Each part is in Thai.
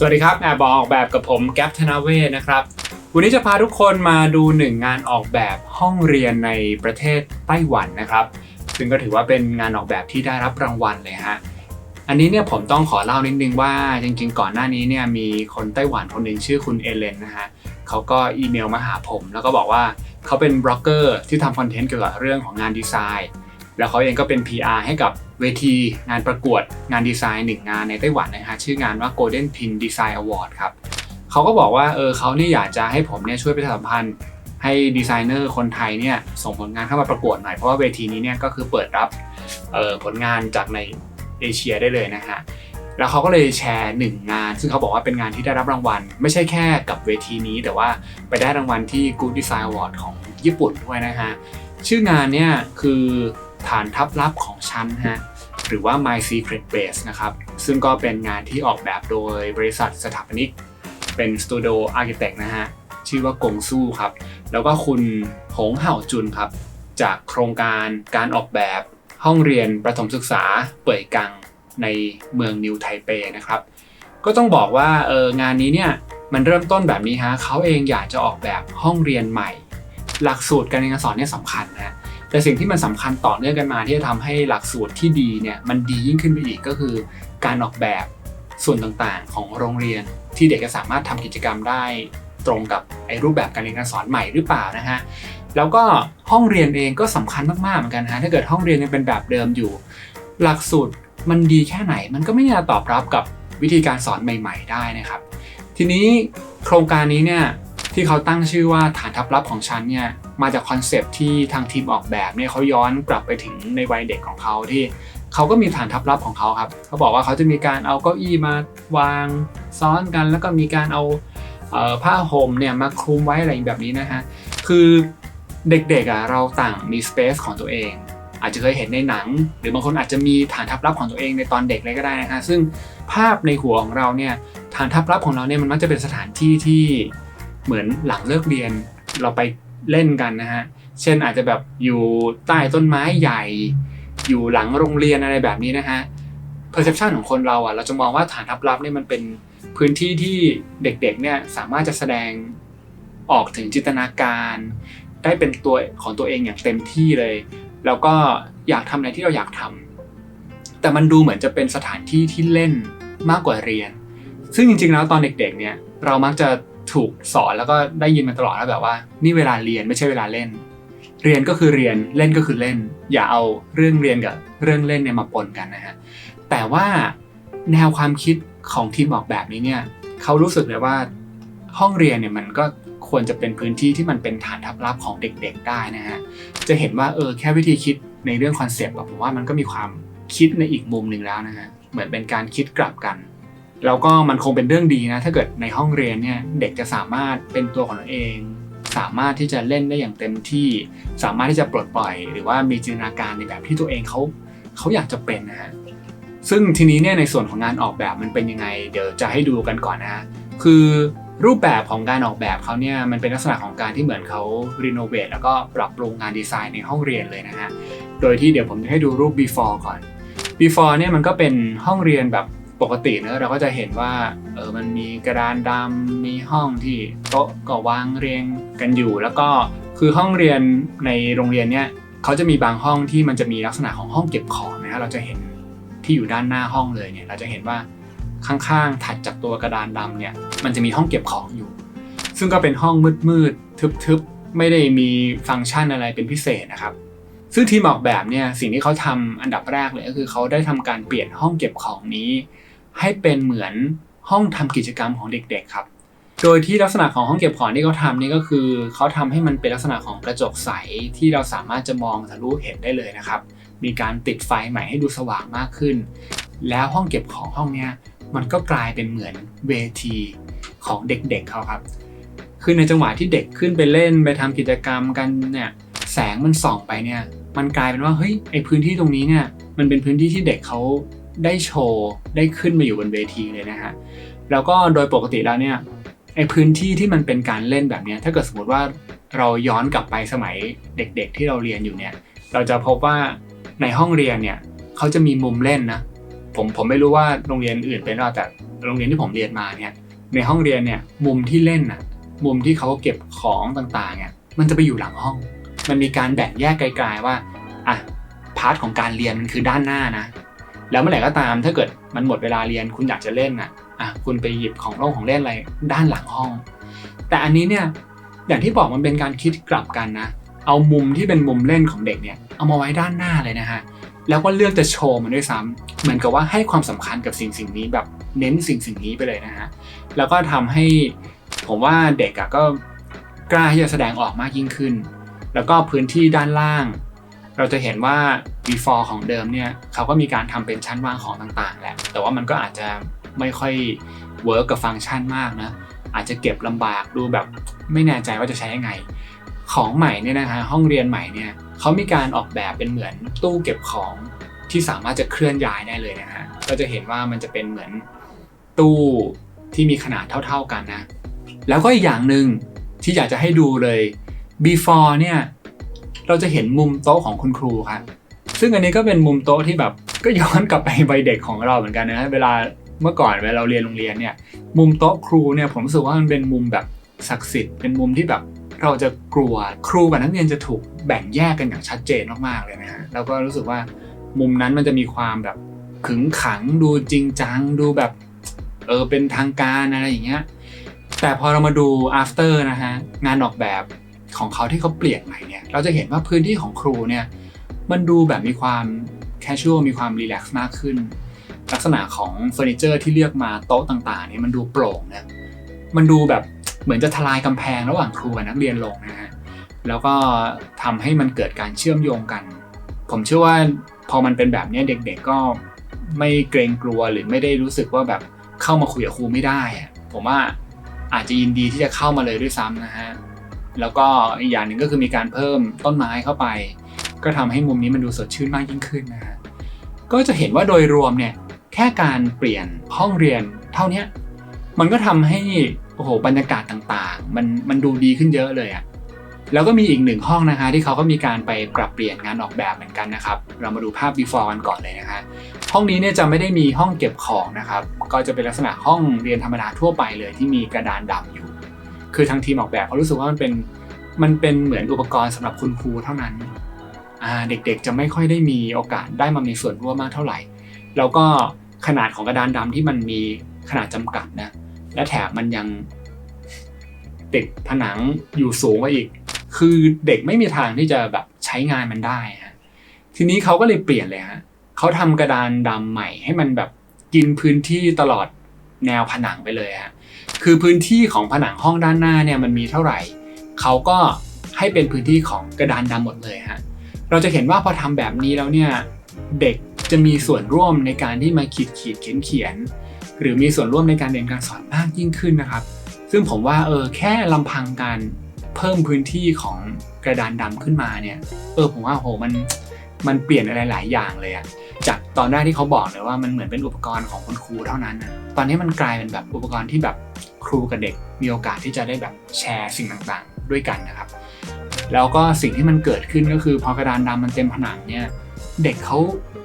สวัสดีครับแอบบอกออกแบบกับผมแก๊ปธนาเวศนะครับ วันนี้จะพาทุกคนมาดูหนึ่งงานออกแบบห้องเรียนในประเทศไต้หวันนะครับ ซึ่งก็ถือว่าเป็นงานออกแบบที่ได้รับรางวัลเลยฮะอันนี้เนี่ยผมต้องขอเล่านิดนึงว่าจริง ๆ ก่อนหน้านี้เนี่ยมีคนไต้หวันคนหนึ่งชื่อคุณเอเลนนะฮะเขาก็อีเมลมาหาผม แล้วก็บอกว่าเขาเป็นบล็อกเกอร์ที่ทำคอนเทนต์เกี่ยวกับเรื่องของงานดีไซน์ แล้วเขาเองก็เป็น PR ให้กับเวทีงานประกวดงานดีไซน์หนึ่งงานในไต้หวันนะฮะชื่องานว่า Golden Pin Design Award ครับเขาก็บอกว่าเออเขาเนี่ยอยากจะให้ผมเนี่ยช่วยประชาสัมพันธ์ให้ดีไซเนอร์คนไทยเนี่ยส่งผลงานเข้ามาประกวดหน่อย เพราะว่าเวทีนี้เนี่ยก็คือเปิดรับออผลงานจากในเอเชียได้เลยนะฮะแล้วเขาก็เลยแชร์หนึ่งงาน ซึ่งเขาบอกว่าเป็นงานที่ได้รับรางวัล ไม่ใช่แค่กับเวทีนี้ แต่ว่าไปได้รางวัลที่ Good Design Award ของญี่ปุ่นด้วยนะฮะชื่องานเนี่ยคือ ฐานทัพลับของฉันฮะหรือว่า My Secret Base นะครับ ซึ่งก็เป็นงานที่ออกแบบโดยบริษัทสถาปนิก เป็นสตูดิโออาร์เคเต็กนะฮะ ชื่อว่ากงสู้ครับ แล้วก็คุณหงเห่าจุนครับ จากโครงการการออกแบบห้องเรียนประถมศึกษาเป่ยกังในเมืองนิวไทเปนะครับ ก็ต้องบอกว่าเอองานนี้เนี่ยมันเริ่มต้นแบบนี้ฮะเขาเองอยากจะออกแบบห้องเรียนใหม่ หลักสูตรการเรียนการสอนเนี่ยสำคัญนะ แต่สิ่งที่มันสำคัญต่อเนื่องกันมาที่จะทำให้หลักสูตรที่ดีเนี่ยมันดียิ่งขึ้นไปอีกก็คือ การออกแบบส่วนต่างๆ ของโรงเรียนที่เด็กจะสามารถทำกิจกรรมได้ตรงกับไอ้รูปแบบการเรียนการสอนใหม่หรือเปล่านะฮะแล้วก็ห้องเรียนเองก็สำคัญมากๆเหมือนกันฮะถ้าเกิดห้องเรียนยังเป็นแบบเดิมอยู่ หลักสูตรมันดีแค่ไหน มันก็ไม่น่าตอบรับกับวิธีการสอนใหม่ ๆ ได้นะครับ ทีนี้โครงการนี้เนี่ย ที่เขาตั้งชื่อว่าฐานทัพลับของฉันเนี่ยมาจากคอนเซปที่ทางทีมออกแบบเนี่ยเขาย้อนกลับไปถึงในวัยเด็กของเขาที่เขาก็มีฐานทัพลับของเขาครับเขาบอกว่าเขาจะมีการเอาเก้าอี้มาวางซ้อนกัน แล้วก็มีการเอาเออผ้าห่มเนี่ยมาคลุมไว้อะไรแบบนี้นะฮะคือเด็กๆอะเราต่างมีสเปซของตัวเอง อาจจะเคยเห็นในหนัง หรือบางคนอาจจะมีฐานทัพลับของตัวเองในตอนเด็กเลยก็ได้นะฮะซึ่งภาพในหัวของเราเนี่ยฐานทัพลับของเราเนี่ยมันมักจะเป็นสถานที่ที่ เหมือนหลังเลิกเรียนเราไปเล่นกันนะฮะ เช่นอาจจะแบบอยู่ใต้ต้นไม้ใหญ่ อยู่หลังโรงเรียนอะไรแบบนี้นะฮะ perception ของคนเราอะเราจะมองว่าฐานทัพลับเนี่ยมันเป็นพื้นที่ที่เด็กๆเนี่ยสามารถจะแสดงออกถึงจินตนาการ ได้เป็นตัวของตัวเองอย่างเต็มที่เลย แล้วก็อยากทำอะไรที่เราอยากทำแต่มันดูเหมือนจะเป็นสถานที่ที่เล่นมากกว่าเรียน ซึ่งจริงๆแล้วตอนเด็กๆเนี่ยเรามักจะ ถูกสอนแล้วก็ได้ยินมาตลอดแล้วแบบว่า นี่เวลาเรียนไม่ใช่เวลาเล่น เรียนก็คือเรียนเล่นก็คือเล่น อย่าเอาเรื่องเรียนกับเรื่องเล่นเนี่ยมาปนกันนะฮะแต่ว่าแนวความคิดของทีมออกแบบนี้เนี่ยเขารู้สึกเลยว่าห้องเรียนเนี่ยมันก็ควรจะเป็นพื้นที่ที่มันเป็นฐานทัพลับของเด็กๆ ได้นะฮะจะเห็นว่าเออแค่วิธีคิดในเรื่องคอนเซปต์อะผมว่ามันก็มีความคิดในอีกมุมหนึ่งแล้วนะฮะเหมือนเป็นการคิดกลับกัน แล้วก็มันคงเป็นเรื่องดีนะ ถ้าเกิดในห้องเรียนเนี่ยเด็กจะสามารถเป็นตัวของตัวเอง สามารถที่จะเล่นได้อย่างเต็มที่ สามารถที่จะปลดปล่อย หรือว่ามีจินตนาการในแบบที่ตัวเองเขาเขาอยากจะเป็นนะฮะซึ่งทีนี้เนี่ยในส่วนของงานออกแบบมันเป็นยังไง เดี๋ยวจะให้ดูกันก่อนนะ คือรูปแบบของการออกแบบเขาเนี่ยมันเป็นลักษณะของการที่เหมือนเขารีโนเวทแล้วก็ปรับปรุงงานดีไซน์ในห้องเรียนเลยนะฮะโดยที่เดี๋ยวผมจะให้ดูรูป before ก่อน before เนี่ยมันก็เป็นห้องเรียนแบบ ปกติเนอะเราก็จะเห็นว่าเออมันมีกระดานดำมีห้องที่โต๊ะก็วางเรียงกันอยู่ แล้วก็คือห้องเรียนในโรงเรียนเนี่ยเขาจะมีบางห้องที่มันจะมีลักษณะของห้องเก็บของนะฮะเราจะเห็นที่อยู่ด้านหน้าห้องเลยเนี่ยเราจะเห็นว่าข้างๆถัดจากตัวกระดานดำเนี่ยมันจะมีห้องเก็บของอยู่ ซึ่งก็เป็นห้องมืดๆทึบๆไม่ได้มีฟังก์ชันอะไรเป็นพิเศษนะครับซึ่งทีมออกแบบเนี่ยสิ่งที่เขาทำอันดับแรกเลยก็คือเขาได้ทำการเปลี่ยนห้องเก็บของนี้ ให้เป็นเหมือนห้องทำกิจกรรมของเด็กๆครับ โดยที่ลักษณะของห้องเก็บของที่เขาทำนี่ก็คือเขาทำให้มันเป็นลักษณะของกระจกใสที่เราสามารถจะมองทะลุเห็นได้เลยนะครับ มีการติดไฟใหม่ให้ดูสว่างมากขึ้น แล้วห้องเก็บของห้องเนี้ยมันก็กลายเป็นเหมือนเวทีของเด็กๆเขาครับ คือในจังหวะที่เด็กขึ้นไปเล่นไปทำกิจกรรมกันเนี่ยแสงมันส่องไปเนี่ย มันกลายเป็นว่าเฮ้ยไอพื้นที่ตรงนี้เนี่ยมันเป็นพื้นที่ที่เด็กเขา ได้โชว์ได้ขึ้นมาอยู่บนเวทีเลยนะฮะแล้วก็โดยปกติแล้วเนี่ยไอพื้นที่ที่มันเป็นการเล่นแบบนี้ถ้าเกิดสมมติว่าเราย้อนกลับไปสมัยเด็กๆที่เราเรียนอยู่เนี่ย เราจะพบว่าในห้องเรียนเนี่ยเขาจะมีมุมเล่นนะผมผมไม่รู้ว่าโรงเรียนอื่นเป็นหรือเปล่าแต่โรงเรียนที่ผมเรียนมาเนี่ยในห้องเรียนเนี่ยมุมที่เล่นน่ะมุมที่เขาเก็บของต่างๆเนี่ยมันจะไปอยู่หลังห้อง มันมีการแบ่งแยกไกลๆว่าอะพาร์ทของการเรียนมันคือด้านหน้านะ แล้วเมื่อไหร่ก็ตามถ้าเกิดมันหมดเวลาเรียนคุณอยากจะเล่นอะอะคุณไปหยิบของเล่นของเล่นอะไรด้านหลังห้อง แต่อันนี้เนี่ยอย่างที่บอกมันเป็นการคิดกลับกันนะ เอามุมที่เป็นมุมเล่นของเด็กเนี่ยเอามาไว้ด้านหน้าเลยนะฮะแล้วก็เลือกจะโชว์มันด้วยซ้ำเหมือนกับว่าให้ความสำคัญกับสิ่งสิ่งนี้แบบเน้นสิ่งสิ่งนี้ไปเลยนะฮะแล้วก็ทำให้ผมว่าเด็กอะก็กล้าที่จะแสดงออกมากยิ่งขึ้น แล้วก็พื้นที่ด้านล่าง เราจะเห็นว่า before ของเดิมเนี่ยเขาก็มีการทำเป็นชั้นวางของต่างๆแหละแต่ว่ามันก็อาจจะไม่ค่อยเวิร์กกับฟังก์ชันมากนะอาจจะเก็บลำบากดูแบบไม่แน่ใจว่าจะใช้ยังไง ของใหม่เนี่ยนะคะห้องเรียนใหม่เนี่ยเขามีการออกแบบเป็นเหมือนตู้เก็บของที่สามารถจะเคลื่อนย้ายได้เลยนะฮะก็จะเห็นว่ามันจะเป็นเหมือนตู้ที่มีขนาดเท่า ๆกันนะ แล้วก็อีกอย่างหนึ่งที่อยากจะให้ดูเลย before เนี่ย เราจะเห็นมุมโต๊ะของคุณครูครับซึ่งอันนี้ก็เป็นมุมโต๊ะที่แบบก็ย้อนกลับไปวัยเด็กของเราเหมือนกันนะเวลาเมื่อก่อนเวลาเราเรียนโรงเรียนเนี่ย มุมโต๊ะครูเนี่ยผมรู้สึกว่ามันเป็นมุมแบบศักดิ์สิทธิ์เป็นมุมที่แบบเราจะกลัวครูกับนักเรียนจะถูกแบ่งแยกกันอย่างชัดเจนมากๆเลยนะฮะแล้วก็รู้สึกว่ามุมนั้นมันจะมีความแบบขึงขังดูจริงจังดูแบบเออเป็นทางการอะไรอย่างเงี้ยแต่พอเรามาดู after นะฮะงานออกแบบ ของเขาที่เขาเปลี่ยนใหม่เนี่ยเราจะเห็นว่าพื้นที่ของครูเนี่ยมันดูแบบมีความ casual มีความรีแลกซ์มากขึ้น ลักษณะของเฟอร์นิเจอร์ที่เลือกมาโต๊ะต่างๆเนี่ยมันดูโปร่งนะมันดูแบบเหมือนจะทลายกำแพงระหว่างครูกับนักเรียนลงนะฮะแล้วก็ทำให้มันเกิดการเชื่อมโยงกัน ผมเชื่อว่าพอมันเป็นแบบนี้เด็กๆก็ไม่เกรงกลัวหรือไม่ได้รู้สึกว่าแบบเข้ามาคุยกับครูไม่ได้ ผมว่าอาจจะยินดีที่จะเข้ามาเลยด้วยซ้ำนะฮะ แล้วก็อีกอย่างหนึ่งก็คือมีการเพิ่มต้นไม้เข้าไป ก็ทำให้มุมนี้มันดูสดชื่นมากยิ่งขึ้นนะฮะก็จะเห็นว่าโดยรวมเนี่ยแค่การเปลี่ยนห้องเรียนเท่านี้มันก็ทำให้โอ้โหบรรยากาศต่างๆ มันมันดูดีขึ้นเยอะเลยอะแล้วก็มีอีกหนึ่งห้องนะคะที่เขาก็มีการไปปรับเปลี่ยนงานออกแบบเหมือนกันนะครับ เรามาดูภาพ before กันก่อนเลยนะคะ ห้องนี้เนี่ยจะไม่ได้มีห้องเก็บของนะครับ ก็จะเป็นลักษณะห้องเรียนธรรมดาทั่วไปเลยที่มีกระดานดำอยู่ คือทางทีมออกแบบเขารู้สึกว่ามันเป็นมันเป็นเหมือนอุปกรณ์สำหรับคุณครูเท่านั้นเด็กๆจะไม่ค่อยได้มีโอกาสได้มามีส่วนร่วมมากเท่าไหร่ แล้วก็ขนาดของกระดานดำที่มันมีขนาดจำกัดนะและแถบมันยังติดผนังอยู่สูงกว่าอีก คือเด็กไม่มีทางที่จะแบบใช้งานมันได้ฮะทีนี้เขาก็เลยเปลี่ยนเลยฮะเขาทำกระดานดำใหม่ให้มันแบบกินพื้นที่ตลอดแนวผนังไปเลยฮะ คือพื้นที่ของผนังห้องด้านหน้าเนี่ยมันมีเท่าไหร่ เขาก็ให้เป็นพื้นที่ของกระดานดำหมดเลยฮะ เราจะเห็นว่าพอทำแบบนี้แล้วเนี่ยเด็กจะมีส่วนร่วมในการที่มาขีดขีดเขียนเขียน หรือมีส่วนร่วมในการเรียนการสอนมากยิ่งขึ้นนะครับ ซึ่งผมว่าเออแค่ลำพังการเพิ่มพื้นที่ของกระดานดำขึ้นมาเนี่ย เออผมว่าโหมันมันเปลี่ยนอะไรหลายอย่างเลยอะจากตอนแรกที่เขาบอกเลยว่ามันเหมือนเป็นอุปกรณ์ของคุณครูเท่านั้นนะตอนนี้มันกลายเป็นแบบอุปกรณ์ที่แบบ ครูกับเด็กมีโอกาสที่จะได้แบบแชร์สิ่งต่างๆ ด้วยกันนะครับ แล้วก็สิ่งที่มันเกิดขึ้นก็คือพอกระดานดำมันเต็มผนังเนี่ยเด็กเขา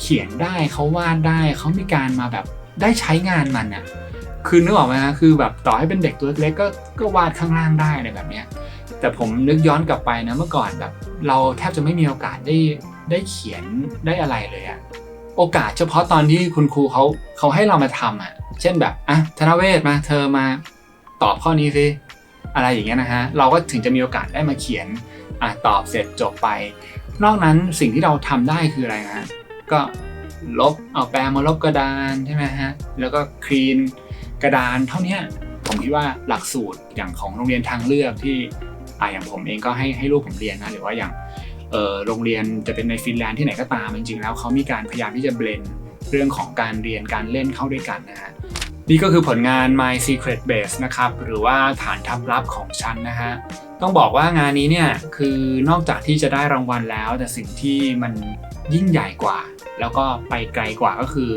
เขียนได้เขาวาดได้เขามีการมาแบบได้ใช้งานมันอะคือนึกออกไหมฮะคือแบบต่อให้เป็นเด็กตัวเล็กก็ก็วาดข้างล่างได้อะไรแบบเนี้ยแต่ผมนึกย้อนกลับไปนะเมื่อก่อนแบบ เราแทบจะไม่มีโอกาสได้ได้เขียนได้อะไรเลยอะโอกาสเฉพาะตอนที่คุณครูเขาเขาให้เรามาทำอะเช่นแบบอะธนเวศมาเธอมา ตอบข้อนี้สิอะไรอย่างเงี้ยนะฮะเราก็ถึงจะมีโอกาสได้มาเขียนอตอบเสร็จจบไป นอกนั้นสิ่งที่เราทำได้คืออะไรฮะก็ลบเอาแปรงมาลบกระดานใช่ไหมฮะแล้วก็คลีนกระดานเท่านี้ผมคิดว่าหลักสูตรอย่างของโรงเรียนทางเลือกที่อ่าอย่างผมเองก็ให้ให้ลูกผมเรียนนะหรือว่าอย่างโรงเรียนจะเป็นในฟินแลนด์ที่ไหนก็ตามจริงๆแล้วเขามีการพยายามที่จะเบลนเรื่องของการเรียนการเล่นเข้าด้วยกันนะฮะ นี่ก็คือผลงาน My Secret Base นะครับ หรือว่าฐานทัพลับของฉันนะฮะ ต้องบอกว่างานนี้เนี่ย คือนอกจากที่จะได้รางวัลแล้ว แต่สิ่งที่มันยิ่งใหญ่กว่า แล้วก็ไปไกลกว่าก็คือ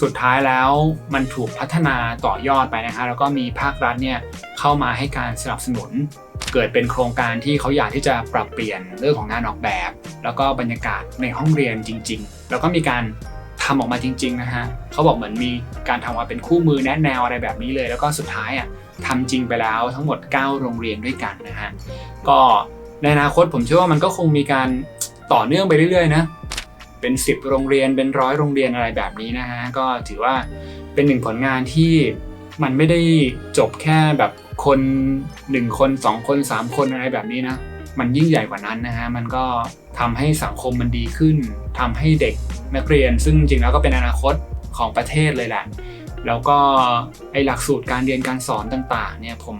สุดท้ายแล้วมันถูกพัฒนาต่อยอดไปนะฮะ แล้วก็มีภาครัฐเนี่ย เข้ามาให้การสนับสนุน เกิดเป็นโครงการที่เขาอยากที่จะปรับเปลี่ยนเรื่องของงานออกแบบ แล้วก็บรรยากาศในห้องเรียนจริง ๆ แล้วก็มีการ ททำออกมาจริง ๆ นะฮะเขาบอกเหมือนมีการทำมาเป็นคู่มือแนะแนวอะไรแบบนี้เลย แล้วก็สุดท้ายอะทำจริงไปแล้วทั้งหมด 9 โรงเรียนด้วยกันนะฮะก็ในอนาคตผมเชื่อว่ามันก็คงมีการต่อเนื่องไปเรื่อยๆนะเป็น 10 โรงเรียนเป็นร้อยโรงเรียนอะไรแบบนี้นะฮะก็ถือว่าเป็นหนึ่งผลงานที่มันไม่ได้จบแค่แบบคนหนึ่งคนสองคนสามคนอะไรแบบนี้นะมันยิ่งใหญ่กว่านั้นนะฮะมันก็ทำให้สังคมมันดีขึ้นทำให้เด็ก นักเรียน ซึ่งจริงแล้วก็เป็นอนาคตของประเทศเลยแหละแล้วก็ไอหลักสูตรการเรียนการสอนต่างๆเนี่ยผม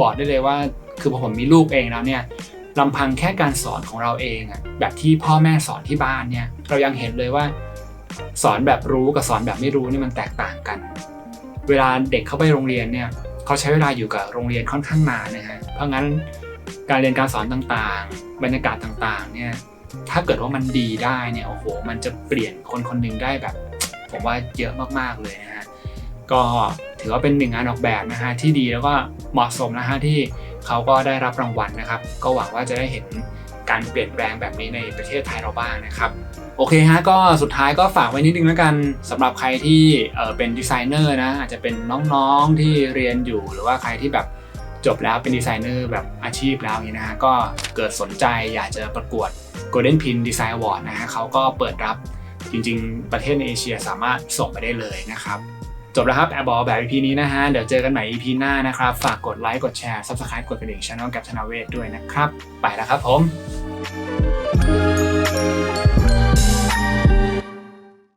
บอกได้เลยว่าคือพอผมมีลูกเองแล้วเนี่ยลำพังแค่การสอนของเราเองอะแบบที่พ่อแม่สอนที่บ้านเนี่ยเรายังเห็นเลยว่าสอนแบบรู้กับสอนแบบไม่รู้นี่มันแตกต่างกัน เวลาเด็กเข้าไปโรงเรียนเนี่ยเขาใช้เวลาอยู่กับโรงเรียนค่อนข้างนานนะฮะเพราะงั้นการเรียนการสอนต่างๆ บรรยากาศต่างๆเนี่ย ถ้าเกิดว่ามันดีได้เนี่ยโอ้โห มันจะเปลี่ยนคนคนหนึ่งได้แบบ ผมว่าเยอะมากๆเลยนะฮะก็ถือว่าเป็นหนึ่งงานออกแบบนะฮะที่ดีแล้วก็เหมาะสมนะฮะที่เขาก็ได้รับรางวัลนะครับ ก็หวังว่าจะได้เห็นการเปลี่ยนแปลงแบบนี้ในประเทศไทยเราบ้างนะครับโอเคฮะก็สุดท้ายก็ฝากไว้นิดนึงแล้วกันสำหรับใครที่เเป็นดีไซเนอร์นะอาจจะเป็นน้องๆที่เรียนอยู่หรือว่าใครที่แบบจบแล้วเป็นดีไซเนอร์แบบอาชีพแล้วนี้นะฮะก็เกิดสนใจอยากจะประกวด Golden Pin Design Award นะฮะเขาก็เปิดรับจริงๆ ประเทศในเอเชียสามารถส่งไปได้เลยนะครับ จบแล้วครับแอร์บอลแบบ EP นี้นะฮะ เดี๋ยวเจอกันใหม่ EP หน้านะครับ ฝากกดไลค์กดแชร์ Subscribe กดกระดิ่งช่องกับธนาเวทด้วยนะครับ ไปแล้วครับผม